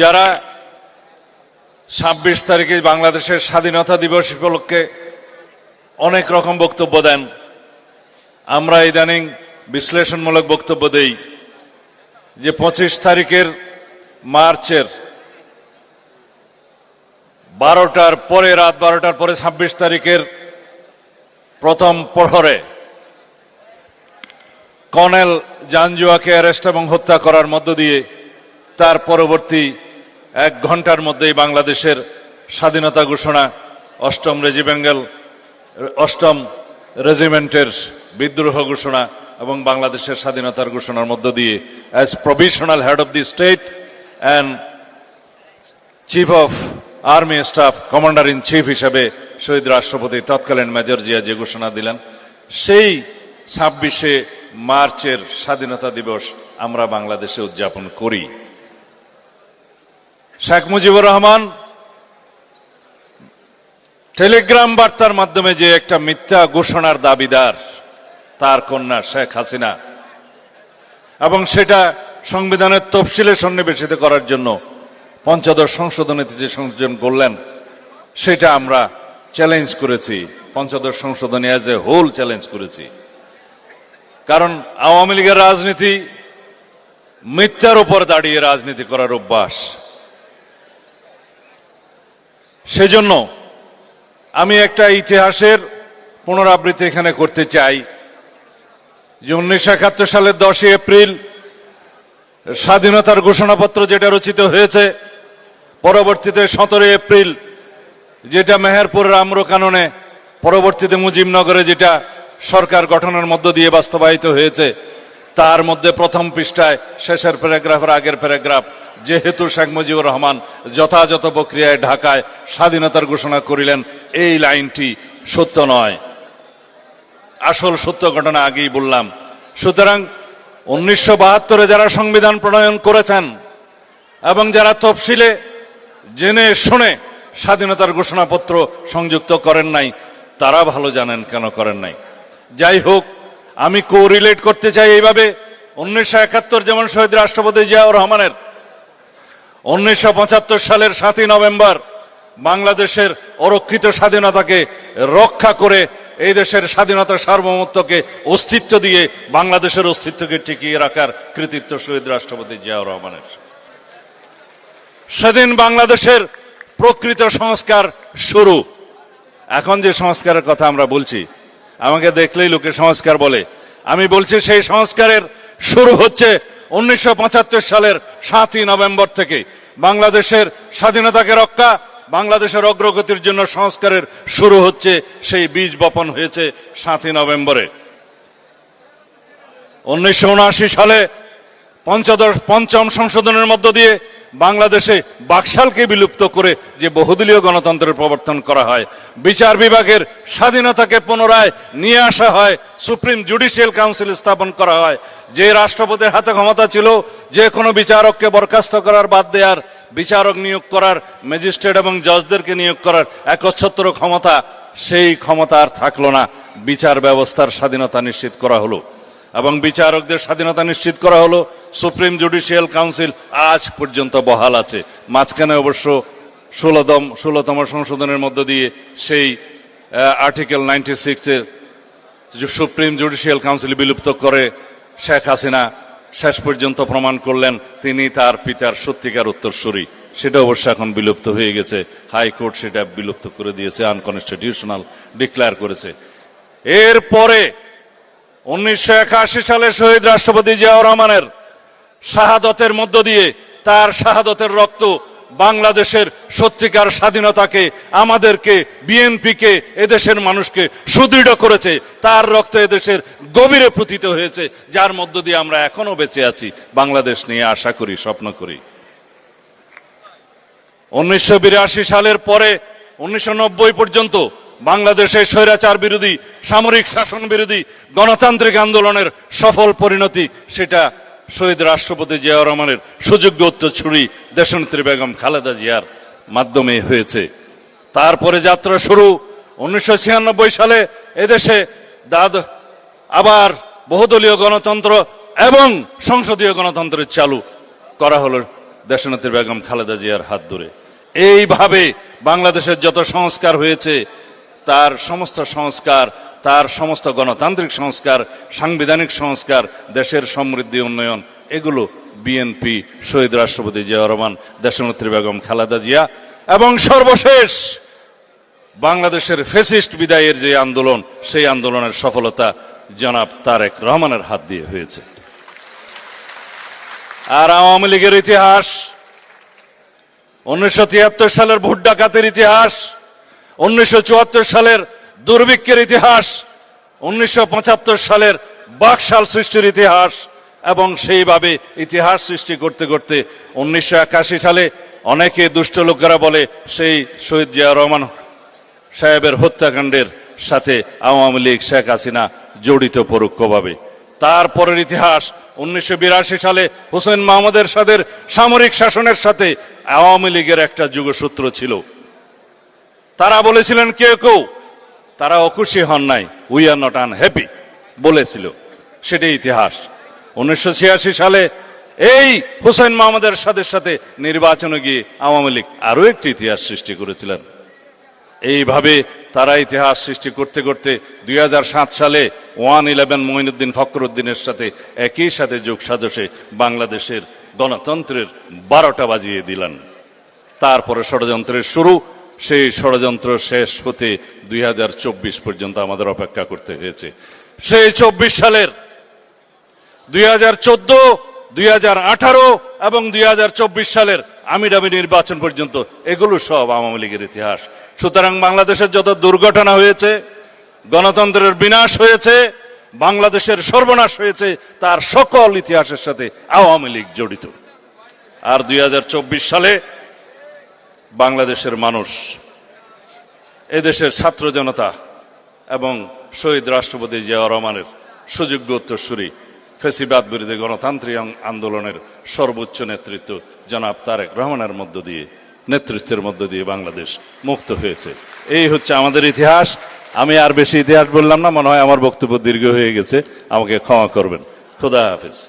যারা ছাব্বিশ তারিখে বাংলাদেশের স্বাধীনতা দিবস উপলক্ষে অনেক রকম বক্তব্য দেন, আমরা ইদানিং বিশ্লেষণমূলক বক্তব্য দেই যে পঁচিশ তারিখের মার্চের বারোটার পরে, রাত বারোটার পরে ছাব্বিশ তারিখের প্রথম প্রহরে কর্নেল জানজুয়াকে অ্যারেস্ট এবং হত্যা করার মধ্য দিয়ে তার পরবর্তী এক ঘণ্টার মধ্যেই বাংলাদেশের স্বাধীনতা ঘোষণা, অষ্টম রেজিবেঙ্গল অষ্টম রেজিমেন্টের বিদ্রোহ ঘোষণা এবং বাংলাদেশের স্বাধীনতার ঘোষণার মধ্য দিয়ে as provisional head of the state and chief of army staff commander in chief হিসেবে শহীদ রাষ্ট্রপতি তৎকালীন মেজর জিয়া যে ঘোষণা দিলেন, সেই ছাব্বিশে মার্চের স্বাধীনতা দিবস আমরা বাংলাদেশে উদযাপন করি। শেখ মুজিবুর রহমান, টেলিগ্রাম বার্তার মাধ্যমে যে একটা মিথ্যা ঘোষণার দাবিদার, তার কন্যা শেখ হাসিনা, এবং সেটা সংবিধানের তফসিলে সন্নিবেশিত করার জন্য পঞ্চদশ সংশোধনীতে যে সংযোজন করলেন, সেটা আমরা চ্যালেঞ্জ করেছি। পঞ্চদশ সংশোধনী অ্যাজ এ হোল চ্যালেঞ্জ করেছি। কারণ আওয়ামী লীগের রাজনীতি মিথ্যার উপর দাঁড়িয়ে রাজনীতি করার অভ্যাস। সেজন্য আমি একটা ইতিহাসের পুনরাবৃত্তি এখানে করতে চাই। যে উনিশশো একাত্তর সালের দশই এপ্রিল স্বাধীনতার ঘোষণাপত্র যেটা রচিত হয়েছে, পরবর্তীতে সতেরোই এপ্রিল যেটা মেহেরপুর রামরো কাননে, পরবর্তীতে মুজিবনগরে যেটা সরকার গঠনের মধ্য দিয়ে বাস্তবায়িত হয়েছে, তার মধ্যে প্রথম পৃষ্ঠায় শেষের প্যারাগ্রাফের আগের প্যারাগ্রাফ যেহেতু শেখ মুজিবুর রহমান যথাযথ প্রক্রিয়ায় ঢাকায় স্বাধীনতার ঘোষণা করিলেন, এই লাইনটি সত্য নয়। আসল সত্য ঘটনা আগেই বললাম। সুতরাং উনিশশো বাহাত্তরে যারা সংবিধান প্রণয়ন করেছেন এবং যারা তফসিলে জেনে শুনে স্বাধীনতার ঘোষণাপত্র সংযুক্ত করেন নাই, তারা ভালো জানেন কেন করেন নাই। যাই হোক, আমি কোরিলেট করতে চাই এইভাবে। উনিশশো একাত্তর যেমন শহীদ রাষ্ট্রপতি জিয়াউর রহমানের উনিশশো পঁচাত্তর সালের সাতই নভেম্বর বাংলাদেশের অরক্ষিত স্বাধীনতাকে রক্ষা করে এই দেশের স্বাধীনতা সার্বভৌমত্বকে অস্তিত্ব দিয়ে বাংলাদেশের অস্তিত্বকে টিকিয়ে রাখার কৃতিত্ব শহীদ রাষ্ট্রপতি জিয়াউর রহমানের। সেদিন বাংলাদেশের প্রকৃত সংস্কার শুরু। এখন যে সংস্কারের কথা আমরা বলছি, আমাকে দেখলেই লোকে সংস্কার বলে। আমি বলছি সেই সংস্কারের শুরু হচ্ছে উনিশশো পঁচাত্তর সালের সাতই নভেম্বর থেকে বাংলাদেশের স্বাধীনতাকে রক্ষা, বাংলাদেশের অগ্রগতির জন্য সংস্কারের শুরু হচ্ছে সেই বীজ বপন হয়েছে সাতই নভেম্বরে। উনিশশো উনআশি সালে পঞ্চদশ, পঞ্চম সংশোধনের মধ্য দিয়ে বাংলাদেশে বাকশালকে বিলুপ্ত করে যে বহুদলীয় গণতন্ত্রের প্রবর্তন করা হয়, বিচার বিভাগের স্বাধীনতাকে পুনরায় নিয়ে আসা হয়, সুপ্রিম জুডিশিয়াল কাউন্সিল স্থাপন করা হয়। যে রাষ্ট্রপতির হাতে ক্ষমতা ছিল, যে কোনো বিচারককে বরখাস্ত করার বাদ দেওয়ার বিচারক নিয়োগ করার, ম্যাজিস্ট্রেট এবং জজদেরকে নিয়োগ করার একচ্ছত্র ক্ষমতা, সেই ক্ষমতা আর থাকল না। বিচার ব্যবস্থার স্বাধীনতা নিশ্চিত করা হলো। এবং বিচারকদের স্বাধীনতা নিশ্চিত করা হলো। সুপ্রিম জুডিশিয়াল কাউন্সিল আজ পর্যন্ত বহাল আছে। মাঝখানে অবশ্য ষোলতম ষোলতম সংশোধনের মধ্য দিয়ে সেই আর্টিকেল নাইনটি সিক্সের সুপ্রিম জুডিশিয়াল কাউন্সিল বিলুপ্ত করে শেখ হাসিনা শেষ পর্যন্ত প্রমাণ করলেন, তিনি তার পিতার সত্যিকার উত্তরসূরি। সেটা অবশ্য এখন বিলুপ্ত হয়ে গেছে। হাইকোর্ট সেটা বিলুপ্ত করে দিয়েছে, আনকনস্টিটিউশনাল ডিক্লেয়ার করেছে। এরপরে উনিশশো একাশি সালে শহীদ রাষ্ট্রপতি জিয়াউর রহমানের শাহাদতের মধ্য দিয়ে তার শাহাদতের রক্ত বাংলাদেশের সত্যিকার স্বাধীনতাকে, আমাদেরকে, বিএনপিকে, এদেশের মানুষকে সুদৃঢ় করেছে। তার রক্ত এদেশের গভীরে প্রতীত হয়েছে, যার মধ্য দিয়ে আমরা এখনও বেঁচে আছি। বাংলাদেশ নিয়ে আশা করি, স্বপ্ন করি। উনিশশো বিরাশি সালের পরে, উনিশশো নব্বই পর্যন্ত বাংলাদেশের স্বৈরাচার বিরোধী, সামরিক শাসন বিরোধী, গণতান্ত্রিক আন্দোলনের সফল পরিণতি, সেটা শহীদ রাষ্ট্রপতি জিয়াউর রহমানের সুযোগ্য উত্তরছুরি দেশনেত্রী বেগম খালেদা জিয়ার মাধ্যমে হয়েছে। তারপরে যাত্রা শুরু উনিশশো ছিয়ানব্বই সালে এদেশে দাদ আবার বহুদলীয় গণতন্ত্র এবং সংসদীয় গণতন্ত্রের চালু করা হলো দেশনেত্রী বেগম খালেদা জিয়ার হাত ধরে। এইভাবে বাংলাদেশের যত সংস্কার হয়েছে তার সমস্ত সংস্কার, তার সমস্ত গণতান্ত্রিক সংস্কার, সাংবিধানিক সংস্কার, দেশের সমৃদ্ধি, উন্নয়ন, এগুলো বিএনপি শহীদ রাষ্ট্রপতি জিয়া রহমান, দেশনেত্রী বেগম খালেদা জিয়া এবং সর্বশেষ বাংলাদেশের ফেসিস্ট বিদায়ের যে আন্দোলন, সেই আন্দোলনের সফলতা জনাব তারেক রহমানের হাত দিয়ে হয়েছে। আর আওয়ামী লীগের ইতিহাস, উনিশশো তিয়াত্তর সালের ভোট ডাকাতের ইতিহাস উনিশশো চুয়াত্তর সালের দুর্ভিক্ষের ইতিহাস, উনিশশো পঁচাত্তর সালের বাকশাল সৃষ্টির ইতিহাস, এবং সেইভাবে ইতিহাস সৃষ্টি করতে করতে উনিশশো একাশি সালে অনেকে দুষ্ট লোকেরা বলে সেই শহীদ জিয়া রহমান সাহেবের হত্যাকাণ্ডের সাথে আওয়ামী লীগ, শেখ হাসিনা জড়িত পরোক্ষভাবে। তারপরের ইতিহাস, উনিশশো বিরাশি সালে হোসেন মাহমুদের সাদের সামরিক শাসনের সাথে আওয়ামী লীগের একটা যুগসূত্র ছিল। তারা বলেছিলেন, কেউ কেউ। তারা অখুশি হন নাই। উই আর নট আনহ্যাপি বলেছিল। সেটাই ইতিহাস। উনিশশো ছিয়াশি সালে এই হুসেন মাহমুদের সাদের সাথে নির্বাচনে গিয়ে আওয়ামী লীগ আরও একটি ইতিহাস সৃষ্টি করেছিলেন। এইভাবে তারা ইতিহাস সৃষ্টি করতে করতে দুই হাজার সাত সালে ওয়ান ইলেভেন মঈনুদ্দিন ফখরুদ্দিনের সাথে একই সাথে যোগ সাজসে বাংলাদেশের গণতন্ত্রের বারোটা বাজিয়ে দিলেন। তারপরে ষড়যন্ত্রের শুরু সেই ষড়যন্ত্র শেষ হতে দুই হাজার চব্বিশ পর্যন্ত আমাদের অপেক্ষা করতে হয়েছে। সেই চব্বিশ সালের দুই হাজার চোদ্দ, দুই এবং দুই হাজার চব্বিশ সালের আমিডামি নির্বাচন পর্যন্ত এগুলো সব আওয়ামী লীগের ইতিহাস। সুতরাং বাংলাদেশের যত দুর্ঘটনা হয়েছে, গণতন্ত্রের বিনাশ হয়েছে, বাংলাদেশের সর্বনাশ হয়েছে, তার সকল ইতিহাসের সাথে আওয়ামী লীগ জড়িত। আর দুই হাজার চব্বিশ সালে বাংলাদেশের মানুষ, এদেশের ছাত্র জনতা এবং শহীদ রাষ্ট্রপতি জিয়া রহমানের সুযোগ্য উত্তরসূরি ফেসিবাদ বিরোধী গণতান্ত্রিক আন্দোলনের সর্বোচ্চ নেতৃত্ব জনাব তারেক রহমানের মধ্য দিয়ে, নেতৃত্বের মধ্য দিয়ে বাংলাদেশ মুক্ত হয়েছে। এই হচ্ছে আমাদের ইতিহাস। আমি আর বেশি ইতিহাস বললাম না, মনে হয় আমার বক্তব্য দীর্ঘ হয়ে গেছে। আমাকে ক্ষমা করবেন। খোদা হাফিজ।